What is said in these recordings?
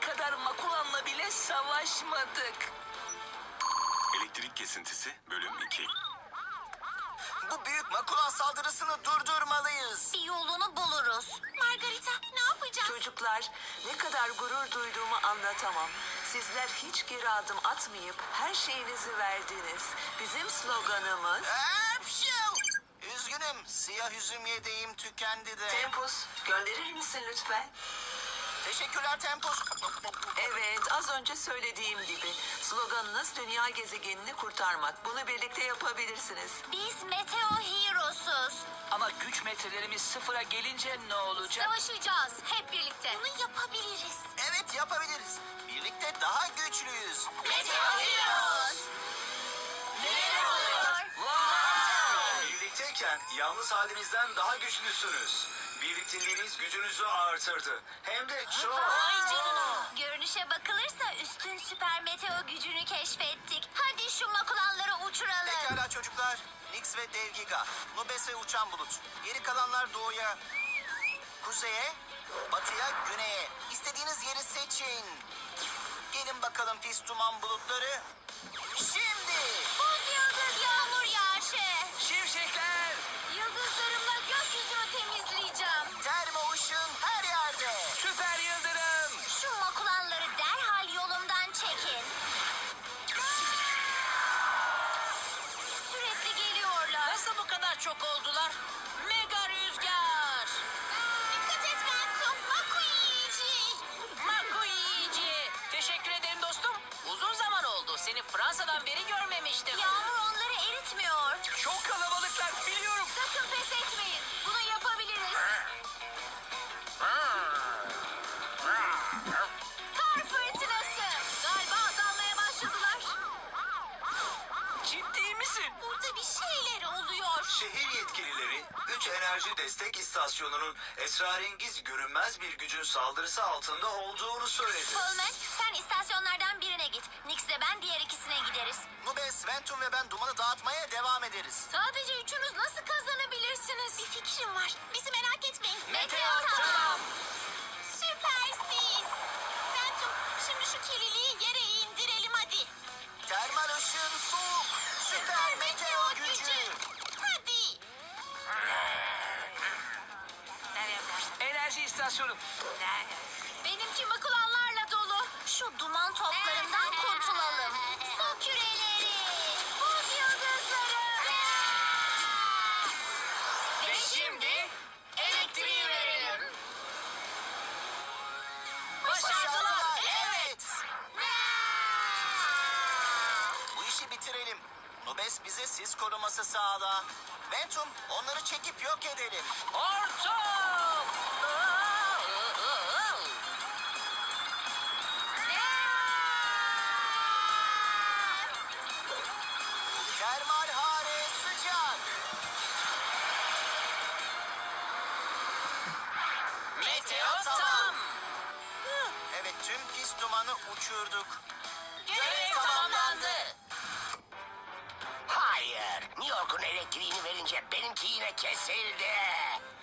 kadar Makulan'la bile savaşmadık. Elektrik kesintisi bölüm 2. Bu büyük Makulan saldırısını durdurmalıyız. Bir yolunu buluruz. Margarita ne yapacağız? Çocuklar, ne kadar gurur duyduğumu anlatamam. Sizler hiç geri adım atmayıp her şeyinizi verdiniz. Bizim sloganımız... Hapşu! Üzgünüm, siyah üzüm yedeğim tükendi de. Tempus, gönderir misin lütfen? Teşekkürler Tempus. Evet, az önce söylediğim gibi. Sloganınız dünya gezegenini kurtarmak. Bunu birlikte yapabilirsiniz. Biz Meteo Hero'suz. Ama güç metrelerimiz sıfıra gelince ne olacak? Savaşacağız hep birlikte. Bunu yapabiliriz. Evet yapabiliriz. Birlikte daha güçlüyüz. Meteo Heroes. Neler oluyor? Birlikteyken yalnız halinizden daha güçlüsünüz. Birlikteliğiniz gücünüzü artırdı. Hem de çok. Vay canına. Görünüşe bakılırsa üstün süper meteo gücünü keşfettik. Hadi şu makulanları uçuralım. Pekala çocuklar. Nix ve Dev Giga. Nubes ve Uçan Bulut. Geri kalanlar doğuya, kuzeye, batıya, güneye. İstediğiniz yeri seçin. Gelin bakalım pis duman bulutları. Çok oldular? Mega rüzgar! Dikkat et Ventum, maku yiyici. Makuyici! Teşekkür ederim dostum. Uzun zaman oldu. Seni Fransa'dan beri görmemiştim. Yağmur onları eritmiyor. Çok kalabalıklar biliyorum. Sakın pes etmeyin. Burada bir şeyler oluyor. Şehir yetkilileri 3 enerji destek istasyonunun esrarengiz görünmez bir gücün saldırısı altında olduğunu söyledi. Coleman sen istasyonlardan birine git. Nix de ben diğer ikisine gideriz. Nubes, Ventum ve ben dumanı dağıtmaya devam ederiz. Sadece üçünüz nasıl kazanabilirsiniz? Bir fikrim var. Bizi merak etmeyin. Meteo tamam. Süpersiz. Phantom şimdi şu kirliliği istasyonu. Benimki makulanlarla dolu. Şu duman toplarından kurtulalım. Su küreleri. Buz yıldızları. Ve şimdi elektriği verelim. Başardılar. Evet. Bu işi bitirelim. Nubes bize sis koruması sağla. Ventum onları çekip yok edelim. Hortum! Tüm pis dumanı uçurduk. Görev tamamlandı. Hayır. New York'un elektriğini verince benimki yine kesildi.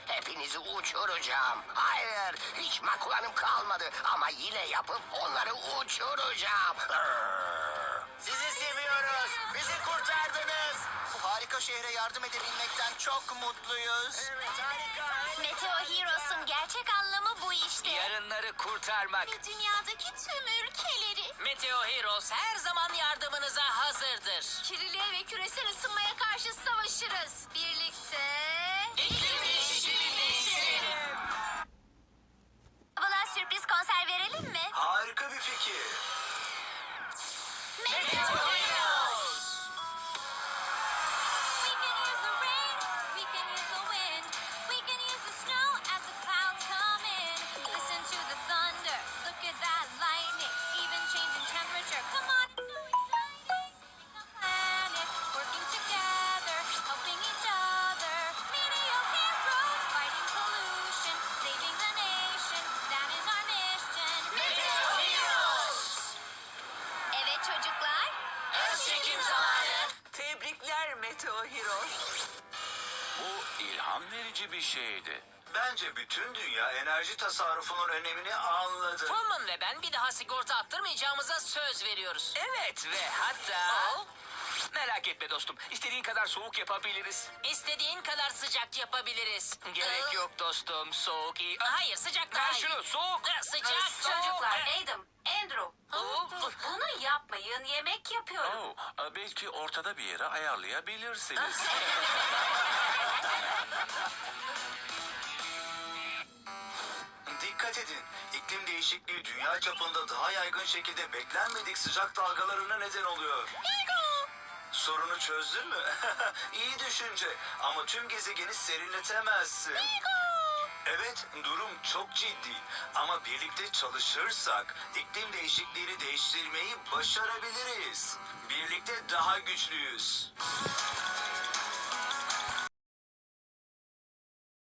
Hepinizi uçuracağım. Hayır. Hiç makulanım kalmadı. Ama yine yapıp onları uçuracağım. Sizi harika şehre yardım edebilmekten çok mutluyuz. Evet harika. Meteo Heroes'un gerçek anlamı bu işte. Yarınları kurtarmak. Ve dünyadaki tüm ülkeleri. Meteo Heroes her zaman yardımınıza hazırdır. Kirliliğe ve küresel ısınmaya karşı savaşırız. Birlikte... Heroes. Bu ilham verici bir şeydi. Bence bütün dünya enerji tasarrufunun önemini anladı. Pullman ve ben bir daha sigorta attırmayacağımıza söz veriyoruz. Evet ve hatta... Merak etme dostum. İstediğin kadar soğuk yapabiliriz. İstediğin kadar sıcak yapabiliriz. Gerek Ee, yok dostum. Soğuk iyi. Hayır sıcak daha Ver iyi. şunu soğuk. Ee, Sıcak. Çocuklar Ee, Adam, Andrew. Bunu yapmayın yemek yapıyorum. Oh, belki ortada bir yere ayarlayabilirsiniz. Dikkat edin. İklim değişikliği dünya çapında daha yaygın şekilde beklenmedik sıcak dalgalarına neden oluyor. Sorunu çözdün mü? İyi düşünce ama tüm gezegeni serinletemezsin. Evet, durum çok ciddi. Ama birlikte çalışırsak iklim değişikliğini değiştirmeyi başarabiliriz. Birlikte daha güçlüyüz.